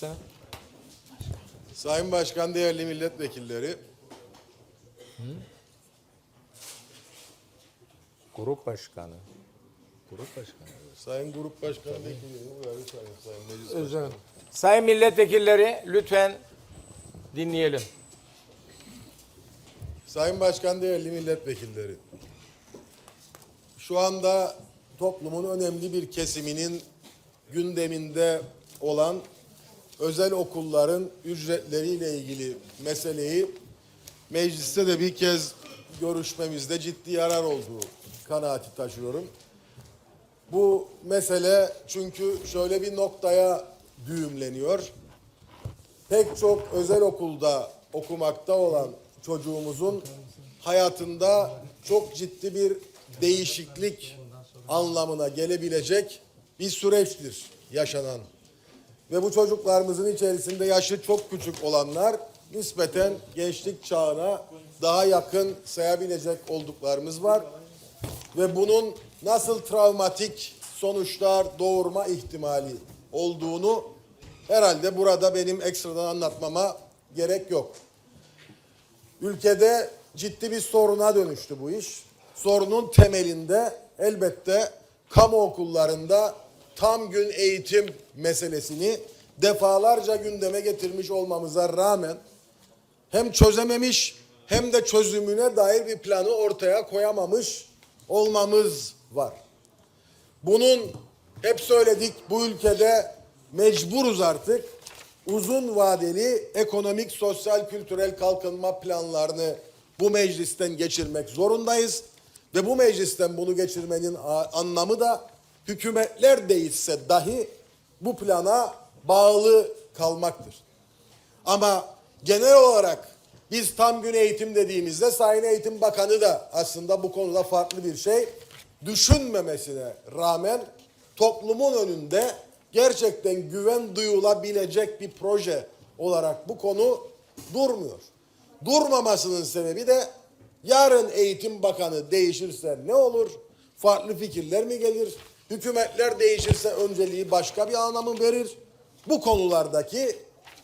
sen. Sayın Başkan, değerli milletvekilleri, Grup başkanı. Grup başkanı. Sayın Grup Başkanı Vekili, uyarı sayın, sayın Meclis Özür Sayın milletvekilleri lütfen dinleyelim. Sayın Başkan, değerli milletvekilleri. Şu anda toplumun önemli bir kesiminin gündeminde olan özel okulların ücretleriyle ilgili meseleyi mecliste de bir kez görüşmemizde ciddi yarar olduğu kanaati taşıyorum. Bu mesele çünkü şöyle bir noktaya düğümleniyor. Pek çok özel okulda okumakta olan çocuğumuzun hayatında çok ciddi bir değişiklik anlamına gelebilecek bir süreçtir yaşanan. Ve bu çocuklarımızın içerisinde yaşı çok küçük olanlar nispeten gençlik çağına daha yakın sayabilecek olduklarımız var. Ve bunun nasıl travmatik sonuçlar doğurma ihtimali olduğunu herhalde burada benim ekstradan anlatmama gerek yok. Ülkede ciddi bir soruna dönüştü bu iş. Sorunun temelinde elbette kamu okullarında tam gün eğitim meselesini defalarca gündeme getirmiş olmamıza rağmen hem çözememiş hem de çözümüne dair bir planı ortaya koyamamış olmamız var. Bunun hep söyledik bu ülkede mecburuz artık uzun vadeli ekonomik, sosyal, kültürel kalkınma planlarını bu meclisten geçirmek zorundayız. Ve bu meclisten bunu geçirmenin anlamı da hükümetler değişse dahi bu plana bağlı kalmaktır. Ama genel olarak biz tam gün eğitim dediğimizde Sayın Eğitim Bakanı da aslında bu konuda farklı bir şey düşünmemesine rağmen toplumun önünde gerçekten güven duyulabilecek bir proje olarak bu konu durmuyor. Durmamasının sebebi de yarın Eğitim Bakanı değişirse ne olur? Farklı fikirler mi gelir? Hükümetler değişirse önceliği başka bir anlamı verir. Bu konulardaki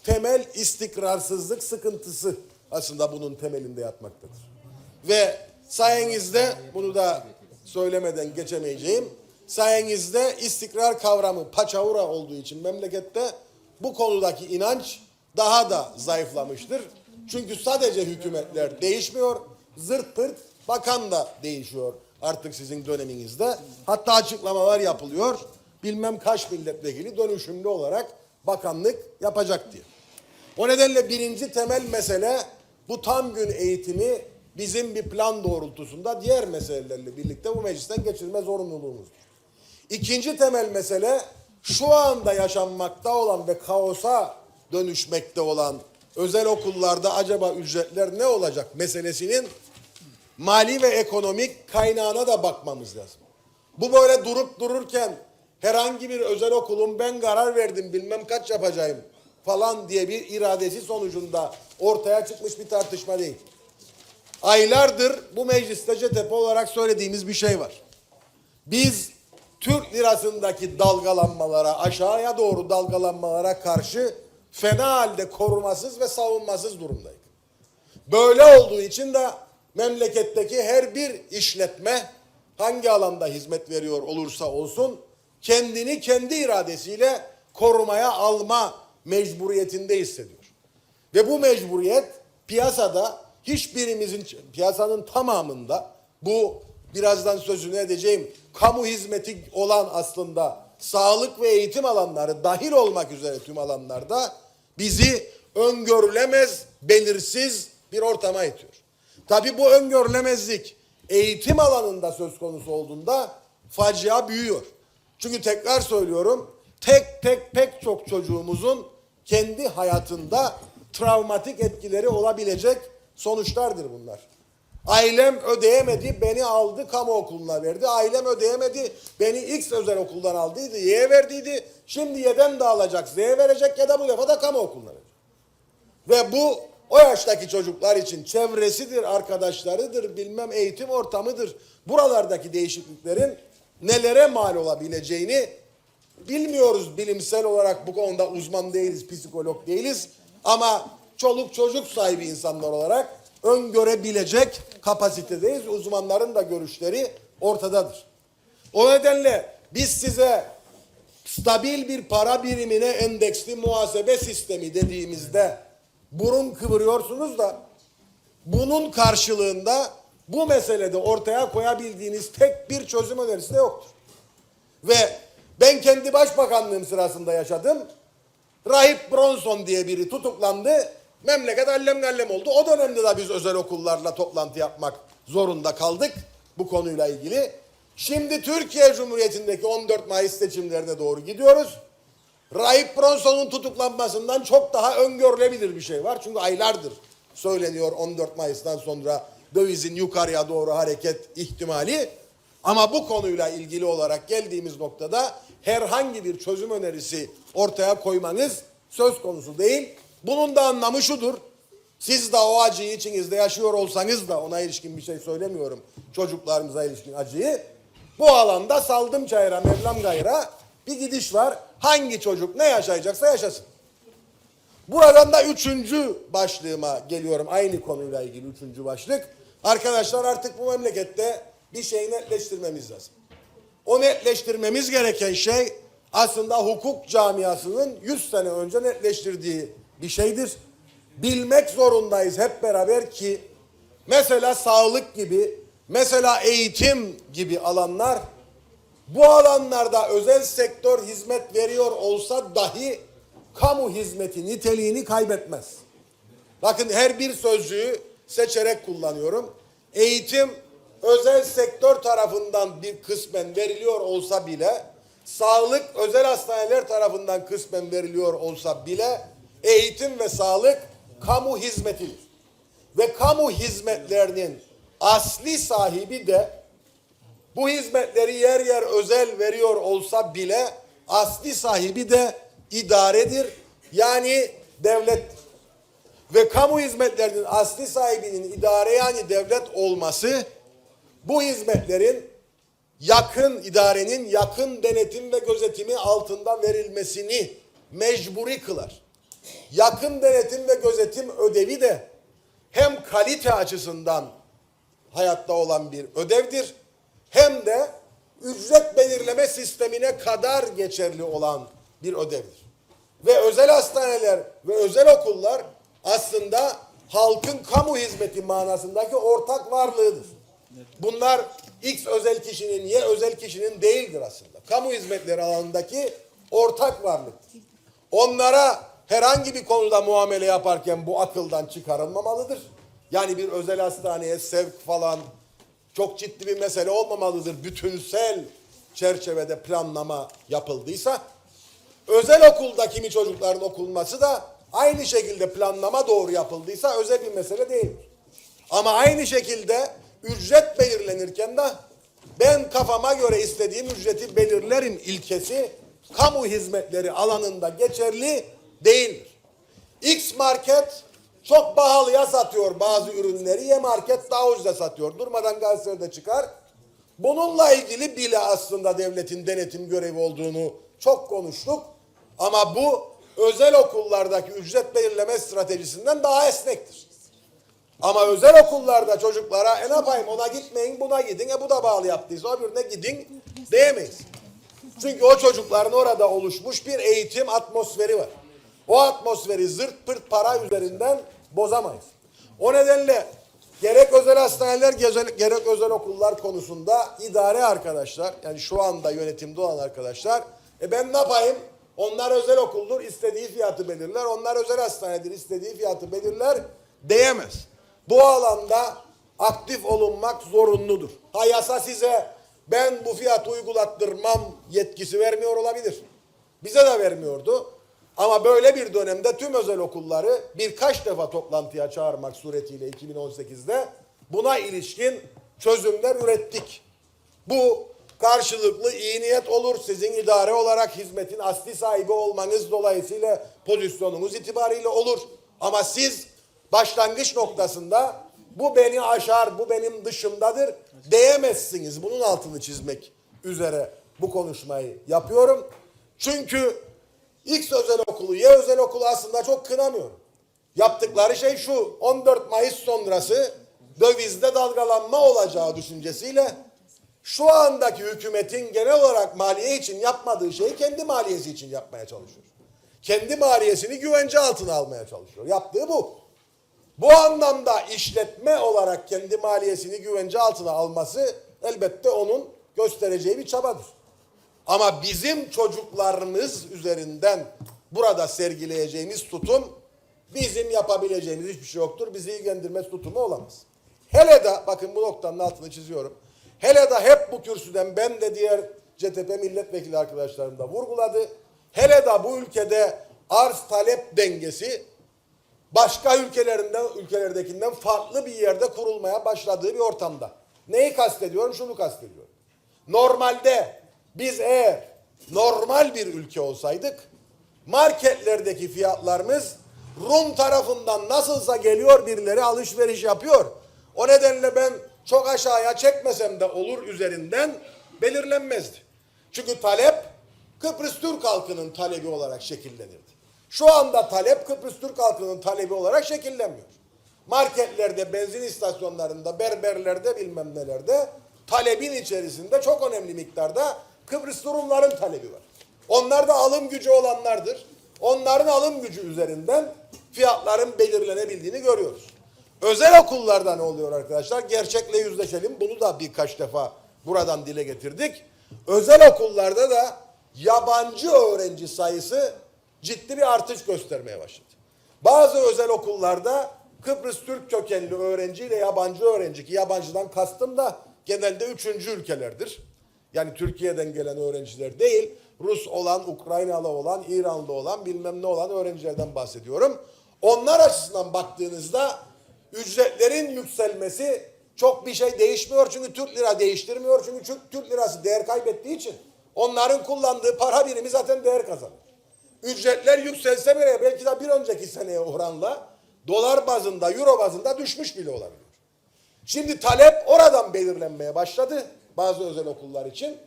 temel istikrarsızlık sıkıntısı aslında bunun temelinde yatmaktadır. Ve sayenizde bunu da söylemeden geçemeyeceğim. Sayenizde istikrar kavramı paçavra olduğu için memlekette bu konudaki inanç daha da zayıflamıştır. Çünkü sadece hükümetler değişmiyor, zırt pırt bakan da değişiyor artık sizin döneminizde. Hatta açıklamalar yapılıyor. Bilmem kaç milletvekili dönüşümlü olarak bakanlık yapacak diye. O nedenle birinci temel mesele bu tam gün eğitimi bizim bir plan doğrultusunda diğer meselelerle birlikte bu meclisten geçirme zorunluluğumuzdur. İkinci temel mesele şu anda yaşanmakta olan ve kaosa dönüşmekte olan özel okullarda acaba ücretler ne olacak meselesinin mali ve ekonomik kaynağına da bakmamız lazım. Bu böyle durup dururken herhangi bir özel okulun ben karar verdim bilmem kaç yapacağım falan diye bir iradesi sonucunda ortaya çıkmış bir tartışma değil. Aylardır bu mecliste CTP olarak söylediğimiz bir şey var. Biz Türk lirasındaki dalgalanmalara, aşağıya doğru dalgalanmalara karşı fena halde korumasız ve savunmasız durumdayız. Böyle olduğu için de memleketteki her bir işletme hangi alanda hizmet veriyor olursa olsun kendini kendi iradesiyle korumaya alma mecburiyetinde hissediyor. Ve bu mecburiyet piyasada hiçbirimizin piyasanın tamamında bu birazdan sözünü edeceğim kamu hizmeti olan aslında sağlık ve eğitim alanları dahil olmak üzere tüm alanlarda bizi öngörülemez, belirsiz bir ortama itiyor. Tabi bu öngörülemezlik eğitim alanında söz konusu olduğunda facia büyüyor. Çünkü tekrar söylüyorum tek tek pek çok çocuğumuzun kendi hayatında travmatik etkileri olabilecek sonuçlardır bunlar. Ailem ödeyemedi, beni aldı kamu okuluna verdi. Ailem ödeyemedi, beni X özel okuldan aldıydı, Y'ye verdiydi. Şimdi Y'den de alacak, Z'ye verecek ya da bu defa da kamu okuluna verecek. Ve bu o yaştaki çocuklar için çevresidir, arkadaşlarıdır, bilmem eğitim ortamıdır. Buralardaki değişikliklerin nelere mal olabileceğini bilmiyoruz bilimsel olarak bu konuda uzman değiliz, psikolog değiliz. Ama çoluk çocuk sahibi insanlar olarak öngörebilecek kapasitedeyiz. Uzmanların da görüşleri ortadadır. O nedenle biz size stabil bir para birimine endeksli muhasebe sistemi dediğimizde burun kıvırıyorsunuz da bunun karşılığında bu meselede ortaya koyabildiğiniz tek bir çözüm önerisi de yoktur. Ve ben kendi başbakanlığım sırasında yaşadım. Rahip Bronson diye biri tutuklandı. Memleket allem gallem oldu. O dönemde de biz özel okullarla toplantı yapmak zorunda kaldık bu konuyla ilgili. Şimdi Türkiye Cumhuriyeti'ndeki 14 Mayıs seçimlerine doğru gidiyoruz. Rahip Bronson'un tutuklanmasından çok daha öngörülebilir bir şey var. Çünkü aylardır söyleniyor 14 Mayıs'tan sonra dövizin yukarıya doğru hareket ihtimali. Ama bu konuyla ilgili olarak geldiğimiz noktada herhangi bir çözüm önerisi ortaya koymanız söz konusu değil. Bunun da anlamı şudur. Siz de o acıyı içinizde yaşıyor olsanız da ona ilişkin bir şey söylemiyorum. Çocuklarımıza ilişkin acıyı. Bu alanda saldım çayıra Mevlam gayra bir gidiş var. Hangi çocuk ne yaşayacaksa yaşasın. Buradan da üçüncü başlığıma geliyorum. Aynı konuyla ilgili üçüncü başlık. Arkadaşlar artık bu memlekette bir şey netleştirmemiz lazım. O netleştirmemiz gereken şey aslında hukuk camiasının 100 sene önce netleştirdiği bir şeydir. Bilmek zorundayız hep beraber ki mesela sağlık gibi, mesela eğitim gibi alanlar bu alanlarda özel sektör hizmet veriyor olsa dahi kamu hizmeti niteliğini kaybetmez. Bakın her bir sözcüğü seçerek kullanıyorum. Eğitim özel sektör tarafından bir kısmen veriliyor olsa bile, sağlık özel hastaneler tarafından kısmen veriliyor olsa bile eğitim ve sağlık kamu hizmetidir. Ve kamu hizmetlerinin asli sahibi de bu hizmetleri yer yer özel veriyor olsa bile asli sahibi de idaredir. Yani devlettir. Ve kamu hizmetlerinin asli sahibinin idare yani devlet olması bu hizmetlerin yakın idarenin yakın denetim ve gözetimi altında verilmesini mecburi kılar. Yakın denetim ve gözetim ödevi de hem kalite açısından hayatta olan bir ödevdir hem de ücret belirleme sistemine kadar geçerli olan bir ödevdir. Ve özel hastaneler ve özel okullar aslında halkın kamu hizmeti manasındaki ortak varlığıdır. Bunlar X özel kişinin, Y özel kişinin değildir aslında. Kamu hizmetleri alanındaki ortak varlıktır. Onlara herhangi bir konuda muamele yaparken bu akıldan çıkarılmamalıdır. Yani bir özel hastaneye sevk falan çok ciddi bir mesele olmamalıdır. Bütünsel çerçevede planlama yapıldıysa özel okulda kimi çocukların okunması da aynı şekilde planlama doğru yapıldıysa özel bir mesele değildir. Ama aynı şekilde ücret belirlenirken de ben kafama göre istediğim ücreti belirlerim ilkesi kamu hizmetleri alanında geçerli değildir. X market çok pahalıya satıyor bazı ürünleri. Y market daha ucuza satıyor. Durmadan gazetede çıkar. Bununla ilgili bile aslında devletin denetim görevi olduğunu çok konuştuk. Ama bu özel okullardaki ücret belirleme stratejisinden daha esnektir. Ama özel okullarda çocuklara e ne ona gitmeyin buna gidin e bu da bağlı yaptıysa öbürüne gidin diyemeyiz. Çünkü o çocukların orada oluşmuş bir eğitim atmosferi var. O atmosferi zırt pırt para üzerinden bozamayız. O nedenle gerek özel hastaneler gerek, özel okullar konusunda idare arkadaşlar yani şu anda yönetimde olan arkadaşlar e ben ne yapayım? Onlar özel okuldur istediği fiyatı belirler. Onlar özel hastanedir istediği fiyatı belirler diyemez. Bu alanda aktif olunmak zorunludur. Ha yasa size ben bu fiyatı uygulattırmam yetkisi vermiyor olabilir. Bize de vermiyordu. Ama böyle bir dönemde tüm özel okulları birkaç defa toplantıya çağırmak suretiyle 2018'de buna ilişkin çözümler ürettik. Bu karşılıklı iyi niyet olur. Sizin idare olarak hizmetin asli sahibi olmanız dolayısıyla pozisyonunuz itibariyle olur. Ama siz başlangıç noktasında bu beni aşar, bu benim dışımdadır diyemezsiniz. Bunun altını çizmek üzere bu konuşmayı yapıyorum. Çünkü X özel okulu, Y özel okulu aslında çok kınamıyorum. Yaptıkları şey şu, 14 Mayıs sonrası dövizde dalgalanma olacağı düşüncesiyle şu andaki hükümetin genel olarak maliye için yapmadığı şeyi kendi maliyesi için yapmaya çalışıyor. Kendi maliyesini güvence altına almaya çalışıyor. Yaptığı bu. Bu anlamda işletme olarak kendi maliyesini güvence altına alması elbette onun göstereceği bir çabadır. Ama bizim çocuklarımız üzerinden burada sergileyeceğimiz tutum bizim yapabileceğimiz hiçbir şey yoktur. Bizi ilgilendirmez tutumu olamaz. Hele de bakın bu noktanın altını çiziyorum. Hele de hep bu kürsüden ben de diğer CTP milletvekili arkadaşlarım da vurguladı. Hele de bu ülkede arz talep dengesi başka ülkelerinden ülkelerdekinden farklı bir yerde kurulmaya başladığı bir ortamda. Neyi kastediyorum? Şunu kastediyorum. Normalde biz eğer normal bir ülke olsaydık marketlerdeki fiyatlarımız Rum tarafından nasılsa geliyor birileri alışveriş yapıyor. O nedenle ben çok aşağıya çekmesem de olur üzerinden belirlenmezdi. Çünkü talep Kıbrıs Türk halkının talebi olarak şekillenirdi. Şu anda talep Kıbrıs Türk halkının talebi olarak şekillenmiyor. Marketlerde, benzin istasyonlarında, berberlerde bilmem nelerde talebin içerisinde çok önemli miktarda Kıbrıs Rumların talebi var. Onlar da alım gücü olanlardır. Onların alım gücü üzerinden fiyatların belirlenebildiğini görüyoruz. Özel okullarda ne oluyor arkadaşlar? Gerçekle yüzleşelim. Bunu da birkaç defa buradan dile getirdik. Özel okullarda da yabancı öğrenci sayısı ciddi bir artış göstermeye başladı. Bazı özel okullarda Kıbrıs Türk kökenli öğrenci ile yabancı öğrenci ki yabancıdan kastım da genelde üçüncü ülkelerdir. Yani Türkiye'den gelen öğrenciler değil, Rus olan, Ukraynalı olan, İranlı olan, bilmem ne olan öğrencilerden bahsediyorum. Onlar açısından baktığınızda ücretlerin yükselmesi çok bir şey değişmiyor. Çünkü Türk lira değiştirmiyor. Çünkü Türk, Türk lirası değer kaybettiği için onların kullandığı para birimi zaten değer kazanır. Ücretler yükselse bile belki de bir önceki seneye oranla dolar bazında, euro bazında düşmüş bile olabilir. Şimdi talep oradan belirlenmeye başladı bazı özel okullar için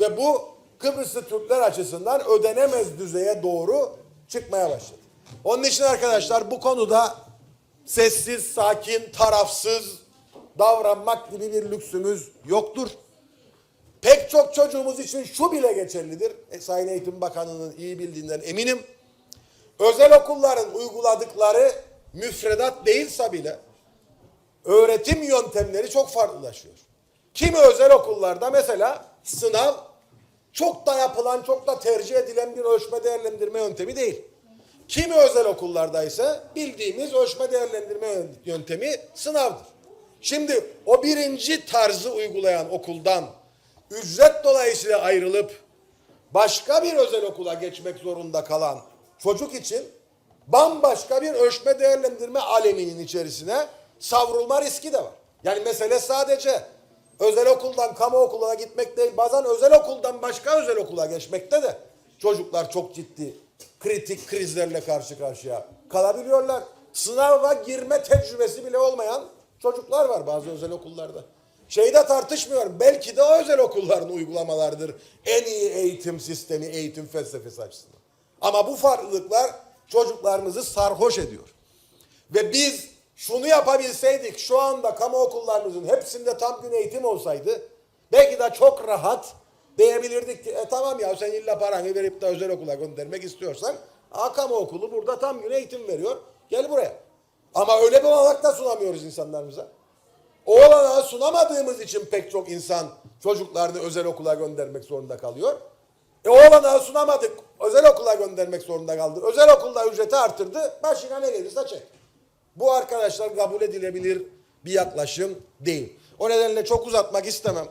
ve bu Kıbrıslı Türkler açısından ödenemez düzeye doğru çıkmaya başladı. Onun için arkadaşlar bu konuda sessiz, sakin, tarafsız davranmak gibi bir lüksümüz yoktur. Pek çok çocuğumuz için şu bile geçerlidir. E, Sayın Eğitim Bakanı'nın iyi bildiğinden eminim. Özel okulların uyguladıkları müfredat değilse bile öğretim yöntemleri çok farklılaşıyor. Kimi özel okullarda mesela sınav çok da yapılan, çok da tercih edilen bir ölçme değerlendirme yöntemi değil. Kimi özel okullarda ise bildiğimiz ölçme değerlendirme yöntemi sınavdır. Şimdi o birinci tarzı uygulayan okuldan ücret dolayısıyla ayrılıp başka bir özel okula geçmek zorunda kalan çocuk için bambaşka bir ölçme değerlendirme aleminin içerisine savrulma riski de var. Yani mesele sadece özel okuldan kamu okuluna gitmek değil, bazen özel okuldan başka özel okula geçmekte de çocuklar çok ciddi kritik krizlerle karşı karşıya kalabiliyorlar. Sınava girme tecrübesi bile olmayan çocuklar var bazı özel okullarda. Şeyde tartışmıyorum. Belki de o özel okulların uygulamalardır. En iyi eğitim sistemi, eğitim felsefesi açısından. Ama bu farklılıklar çocuklarımızı sarhoş ediyor. Ve biz şunu yapabilseydik şu anda kamu okullarımızın hepsinde tam gün eğitim olsaydı belki de çok rahat diyebilirdik ki e tamam ya sen illa paranı verip de özel okula göndermek istiyorsan a, kamu okulu burada tam gün eğitim veriyor gel buraya. Ama öyle bir olanak da sunamıyoruz insanlarımıza. O olanağı sunamadığımız için pek çok insan çocuklarını özel okula göndermek zorunda kalıyor. E o olanağı sunamadık. Özel okula göndermek zorunda kaldı. Özel okulda ücreti artırdı. Başına ne gelirse çek. Bu arkadaşlar kabul edilebilir bir yaklaşım değil. O nedenle çok uzatmak istemem.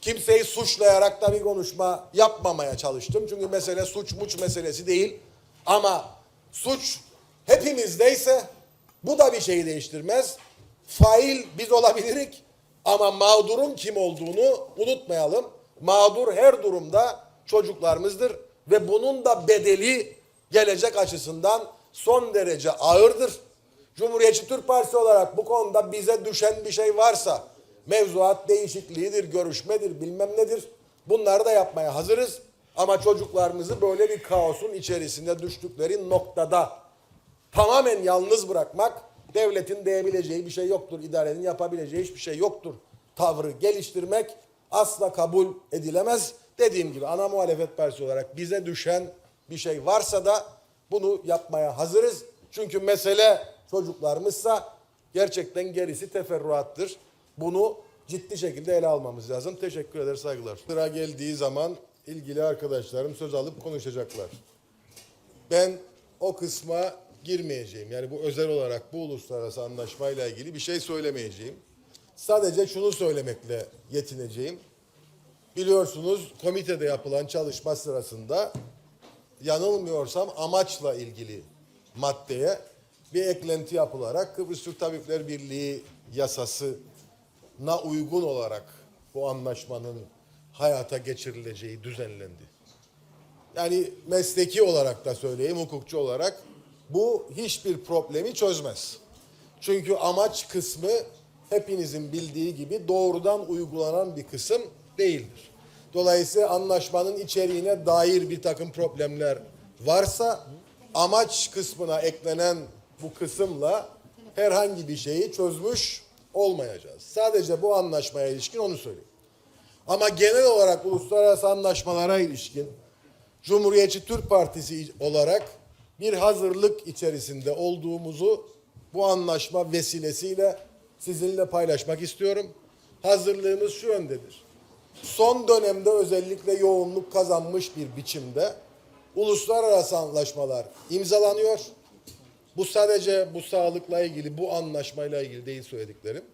Kimseyi suçlayarak da bir konuşma yapmamaya çalıştım. Çünkü mesele suç muç meselesi değil. Ama suç hepimizdeyse bu da bir şeyi değiştirmez. Fail biz olabilirik ama mağdurun kim olduğunu unutmayalım. Mağdur her durumda çocuklarımızdır ve bunun da bedeli gelecek açısından son derece ağırdır. Cumhuriyetçi Türk Partisi olarak bu konuda bize düşen bir şey varsa mevzuat değişikliğidir, görüşmedir, bilmem nedir. Bunları da yapmaya hazırız. Ama çocuklarımızı böyle bir kaosun içerisinde düştükleri noktada tamamen yalnız bırakmak devletin diyebileceği bir şey yoktur. İdarenin yapabileceği hiçbir şey yoktur. Tavrı geliştirmek asla kabul edilemez. Dediğim gibi ana muhalefet partisi olarak bize düşen bir şey varsa da bunu yapmaya hazırız. Çünkü mesele çocuklarımızsa gerçekten gerisi teferruattır. Bunu ciddi şekilde ele almamız lazım. Teşekkür eder saygılar. Sıra geldiği zaman ilgili arkadaşlarım söz alıp konuşacaklar. Ben o kısma girmeyeceğim. Yani bu özel olarak bu uluslararası anlaşmayla ilgili bir şey söylemeyeceğim. Sadece şunu söylemekle yetineceğim. Biliyorsunuz komitede yapılan çalışma sırasında yanılmıyorsam amaçla ilgili maddeye bir eklenti yapılarak Kıbrıs Türk Tabipler Birliği yasasına uygun olarak bu anlaşmanın hayata geçirileceği düzenlendi. Yani mesleki olarak da söyleyeyim, hukukçu olarak bu hiçbir problemi çözmez. Çünkü amaç kısmı hepinizin bildiği gibi doğrudan uygulanan bir kısım değildir. Dolayısıyla anlaşmanın içeriğine dair bir takım problemler varsa amaç kısmına eklenen bu kısımla herhangi bir şeyi çözmüş olmayacağız. Sadece bu anlaşmaya ilişkin onu söyleyeyim. Ama genel olarak uluslararası anlaşmalara ilişkin Cumhuriyetçi Türk Partisi olarak bir hazırlık içerisinde olduğumuzu bu anlaşma vesilesiyle sizinle paylaşmak istiyorum. Hazırlığımız şu yöndedir. Son dönemde özellikle yoğunluk kazanmış bir biçimde uluslararası anlaşmalar imzalanıyor. Bu sadece bu sağlıkla ilgili, bu anlaşmayla ilgili değil söylediklerim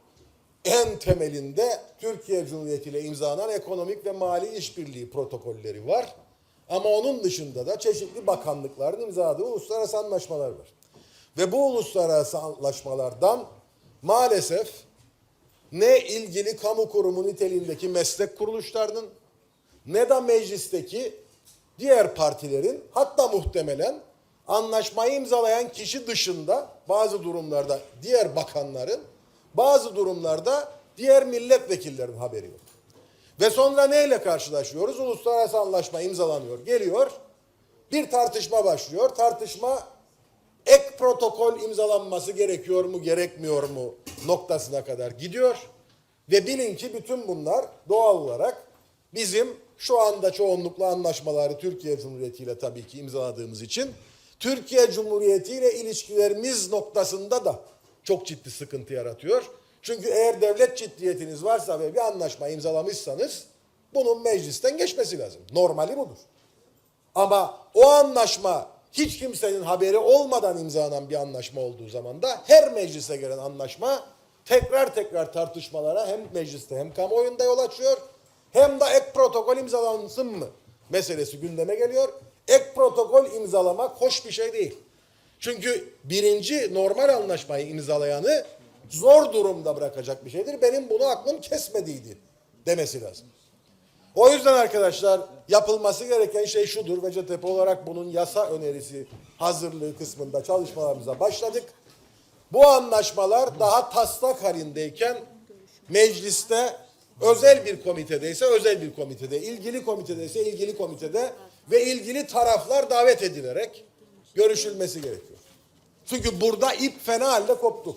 en temelinde Türkiye Cumhuriyeti ile imzalanan ekonomik ve mali işbirliği protokolleri var. Ama onun dışında da çeşitli bakanlıkların imzaladığı uluslararası anlaşmalar var. Ve bu uluslararası anlaşmalardan maalesef ne ilgili kamu kurumu niteliğindeki meslek kuruluşlarının ne de meclisteki diğer partilerin hatta muhtemelen anlaşmayı imzalayan kişi dışında bazı durumlarda diğer bakanların bazı durumlarda diğer milletvekillerin haberi yok. Ve sonra neyle karşılaşıyoruz? Uluslararası anlaşma imzalanıyor, geliyor. Bir tartışma başlıyor. Tartışma ek protokol imzalanması gerekiyor mu, gerekmiyor mu noktasına kadar gidiyor. Ve bilin ki bütün bunlar doğal olarak bizim şu anda çoğunlukla anlaşmaları Türkiye Cumhuriyeti ile tabii ki imzaladığımız için Türkiye Cumhuriyeti ile ilişkilerimiz noktasında da çok ciddi sıkıntı yaratıyor. Çünkü eğer devlet ciddiyetiniz varsa ve bir anlaşma imzalamışsanız bunun meclisten geçmesi lazım. Normali budur. Ama o anlaşma hiç kimsenin haberi olmadan imzalanan bir anlaşma olduğu zaman da her meclise gelen anlaşma tekrar tekrar tartışmalara hem mecliste hem kamuoyunda yol açıyor hem de ek protokol imzalansın mı meselesi gündeme geliyor. Ek protokol imzalamak hoş bir şey değil. Çünkü birinci normal anlaşmayı imzalayanı zor durumda bırakacak bir şeydir. Benim bunu aklım kesmediydi demesi lazım. O yüzden arkadaşlar yapılması gereken şey şudur. Vecetepe olarak bunun yasa önerisi hazırlığı kısmında çalışmalarımıza başladık. Bu anlaşmalar daha taslak halindeyken mecliste özel bir komitedeyse özel bir komitede, ilgili komitedeyse ilgili komitede ve ilgili taraflar davet edilerek görüşülmesi gerekiyor. Çünkü burada ip fena halde koptu.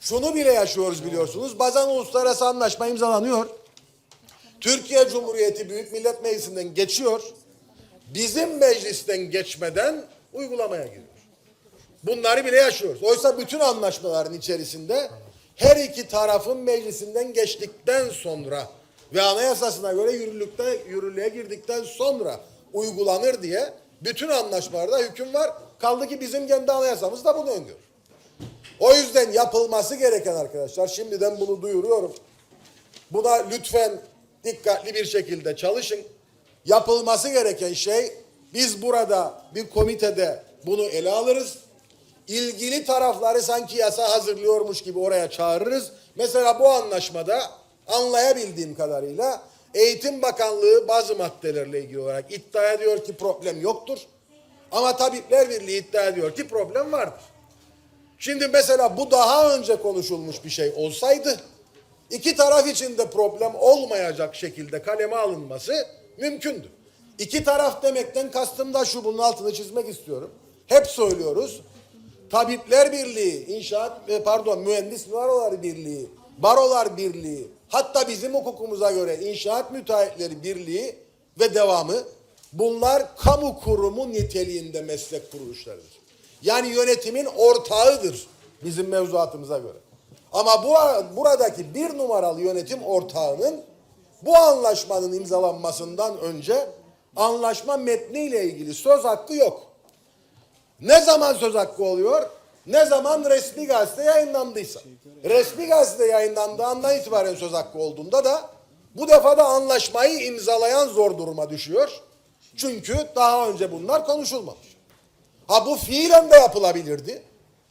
Şunu bile yaşıyoruz biliyorsunuz. Bazen uluslararası anlaşma imzalanıyor. Türkiye Cumhuriyeti Büyük Millet Meclisi'nden geçiyor. Bizim meclisten geçmeden uygulamaya giriyor. Bunları bile yaşıyoruz. Oysa bütün anlaşmaların içerisinde her iki tarafın meclisinden geçtikten sonra ve anayasasına göre yürürlükte yürürlüğe girdikten sonra uygulanır diye bütün anlaşmalarda hüküm var. Kaldı ki bizim kendi anayasamız da bunu öngörür. O yüzden yapılması gereken arkadaşlar şimdiden bunu duyuruyorum. Buna lütfen dikkatli bir şekilde çalışın. Yapılması gereken şey biz burada bir komitede bunu ele alırız. İlgili tarafları sanki yasa hazırlıyormuş gibi oraya çağırırız. Mesela bu anlaşmada anlayabildiğim kadarıyla Eğitim Bakanlığı bazı maddelerle ilgili olarak iddia ediyor ki problem yoktur. Ama Tabipler Birliği iddia ediyor ki problem vardır. Şimdi mesela bu daha önce konuşulmuş bir şey olsaydı iki taraf için de problem olmayacak şekilde kaleme alınması mümkündü. İki taraf demekten kastım da şu bunun altını çizmek istiyorum. Hep söylüyoruz. Tabipler Birliği, İnşaat pardon Mühendis Barolar Birliği, Barolar Birliği, hatta bizim hukukumuza göre İnşaat Müteahhitleri Birliği ve devamı bunlar kamu kurumu niteliğinde meslek kuruluşlarıdır. Yani yönetimin ortağıdır bizim mevzuatımıza göre. Ama bu buradaki bir numaralı yönetim ortağının bu anlaşmanın imzalanmasından önce anlaşma metniyle ilgili söz hakkı yok. Ne zaman söz hakkı oluyor? Ne zaman resmi gazete yayınlandıysa. Resmi gazete yayınlandığı andan itibaren söz hakkı olduğunda da bu defa da anlaşmayı imzalayan zor duruma düşüyor. Çünkü daha önce bunlar konuşulmamış. Ha bu fiilen de yapılabilirdi.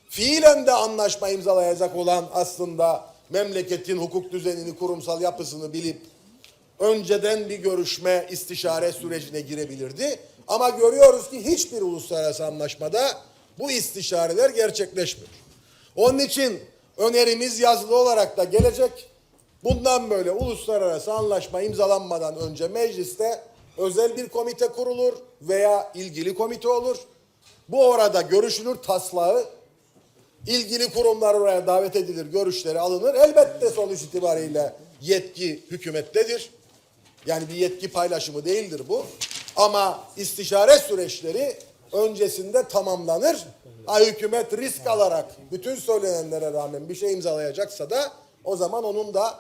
Fiilen de anlaşma imzalayacak olan aslında memleketin hukuk düzenini, kurumsal yapısını bilip önceden bir görüşme, istişare sürecine girebilirdi. Ama görüyoruz ki hiçbir uluslararası anlaşmada bu istişareler gerçekleşmiyor. Onun için önerimiz yazılı olarak da gelecek. Bundan böyle uluslararası anlaşma imzalanmadan önce mecliste özel bir komite kurulur veya ilgili komite olur. Bu orada görüşülür taslağı ilgili kurumlar oraya davet edilir, görüşleri alınır. Elbette sonuç itibariyle yetki hükümettedir. Yani bir yetki paylaşımı değildir bu. Ama istişare süreçleri öncesinde tamamlanır. Ha, hükümet risk alarak bütün söylenenlere rağmen bir şey imzalayacaksa da o zaman onun da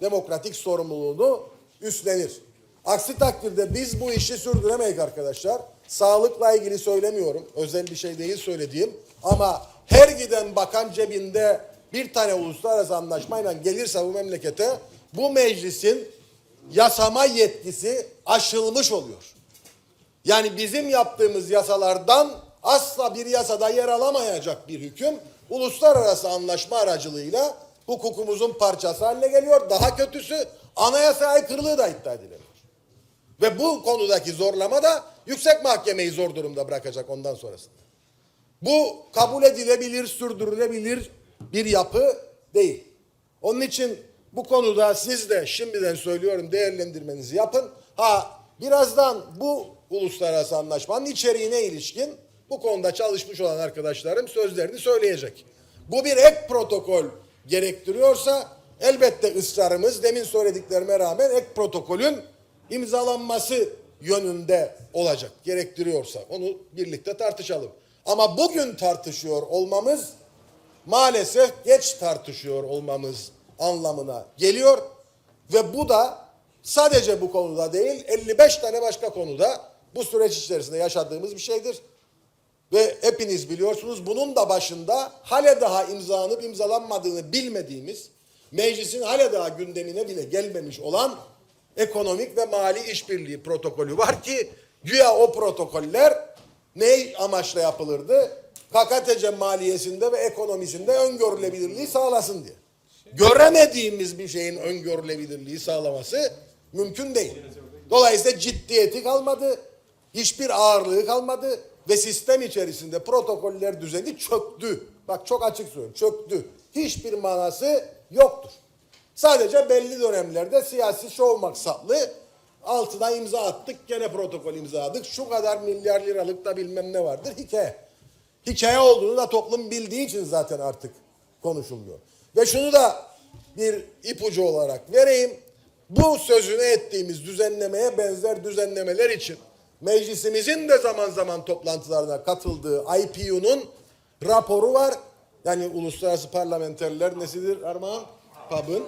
demokratik sorumluluğunu üstlenir. Aksi takdirde biz bu işi sürdüremeyiz arkadaşlar. Sağlıkla ilgili söylemiyorum. Özel bir şey değil söylediğim. Ama her giden bakan cebinde bir tane uluslararası anlaşmayla gelirse bu memlekete bu meclisin yasama yetkisi aşılmış oluyor. Yani bizim yaptığımız yasalardan asla bir yasada yer alamayacak bir hüküm uluslararası anlaşma aracılığıyla hukukumuzun parçası haline geliyor. Daha kötüsü anayasa aykırılığı da iddia ediliyor. Ve bu konudaki zorlama da yüksek mahkemeyi zor durumda bırakacak ondan sonrasında. Bu kabul edilebilir, sürdürülebilir bir yapı değil. Onun için bu konuda siz de şimdiden söylüyorum değerlendirmenizi yapın. Ha birazdan bu uluslararası anlaşmanın içeriğine ilişkin bu konuda çalışmış olan arkadaşlarım sözlerini söyleyecek. Bu bir ek protokol gerektiriyorsa elbette ısrarımız demin söylediklerime rağmen ek protokolün imzalanması yönünde olacak gerektiriyorsa onu birlikte tartışalım. Ama bugün tartışıyor olmamız maalesef geç tartışıyor olmamız anlamına geliyor ve bu da sadece bu konuda değil 55 tane başka konuda bu süreç içerisinde yaşadığımız bir şeydir. Ve hepiniz biliyorsunuz bunun da başında hale daha imzalanıp imzalanmadığını bilmediğimiz meclisin hale daha gündemine bile gelmemiş olan ekonomik ve mali işbirliği protokolü var ki güya o protokoller ne amaçla yapılırdı? KKTC maliyesinde ve ekonomisinde öngörülebilirliği sağlasın diye. Göremediğimiz bir şeyin öngörülebilirliği sağlaması mümkün değil. Dolayısıyla ciddiyeti kalmadı, hiçbir ağırlığı kalmadı ve sistem içerisinde protokoller düzeni çöktü. Bak çok açık söylüyorum, çöktü. Hiçbir manası yoktur. Sadece belli dönemlerde siyasi şov maksatlı altına imza attık, gene protokol imzaladık. Şu kadar milyar liralık da bilmem ne vardır hikaye. Hikaye olduğunu da toplum bildiği için zaten artık konuşulmuyor. Ve şunu da bir ipucu olarak vereyim. Bu sözünü ettiğimiz düzenlemeye benzer düzenlemeler için meclisimizin de zaman zaman toplantılarına katıldığı IPU'nun raporu var. Yani Uluslararası Parlamenterler nesidir Armağan? PAB'ın.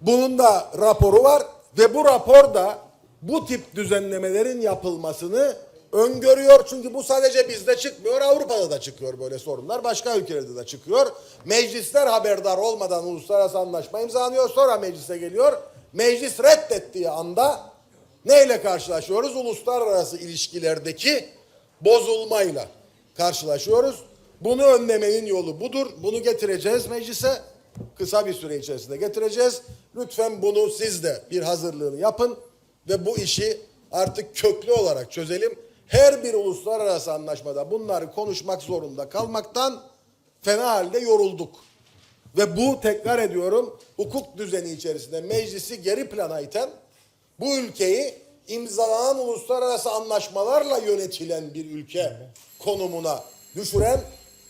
Bunun da raporu var ve bu rapor da bu tip düzenlemelerin yapılmasını öngörüyor. Çünkü bu sadece bizde çıkmıyor, Avrupa'da da çıkıyor böyle sorunlar. Başka ülkelerde de çıkıyor. Meclisler haberdar olmadan uluslararası anlaşma imzalanıyor. Sonra meclise geliyor. Meclis reddettiği anda neyle karşılaşıyoruz? Uluslararası ilişkilerdeki bozulmayla karşılaşıyoruz. Bunu önlemenin yolu budur. Bunu getireceğiz meclise. Kısa bir süre içerisinde getireceğiz. Lütfen bunu siz de bir hazırlığını yapın ve bu işi artık köklü olarak çözelim. Her bir uluslararası anlaşmada bunları konuşmak zorunda kalmaktan fena halde yorulduk. Ve bu tekrar ediyorum hukuk düzeni içerisinde meclisi geri plana iten bu ülkeyi imzalanan uluslararası anlaşmalarla yönetilen bir ülke konumuna düşüren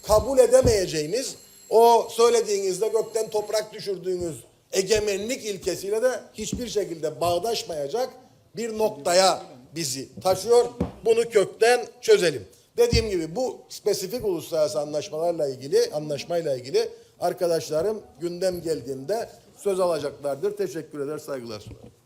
kabul edemeyeceğimiz o söylediğinizde gökten toprak düşürdüğünüz egemenlik ilkesiyle de hiçbir şekilde bağdaşmayacak bir noktaya bizi taşıyor. Bunu kökten çözelim. Dediğim gibi bu spesifik uluslararası anlaşmalarla ilgili, anlaşmayla ilgili arkadaşlarım gündem geldiğinde söz alacaklardır. Teşekkür eder, saygılar sunarım.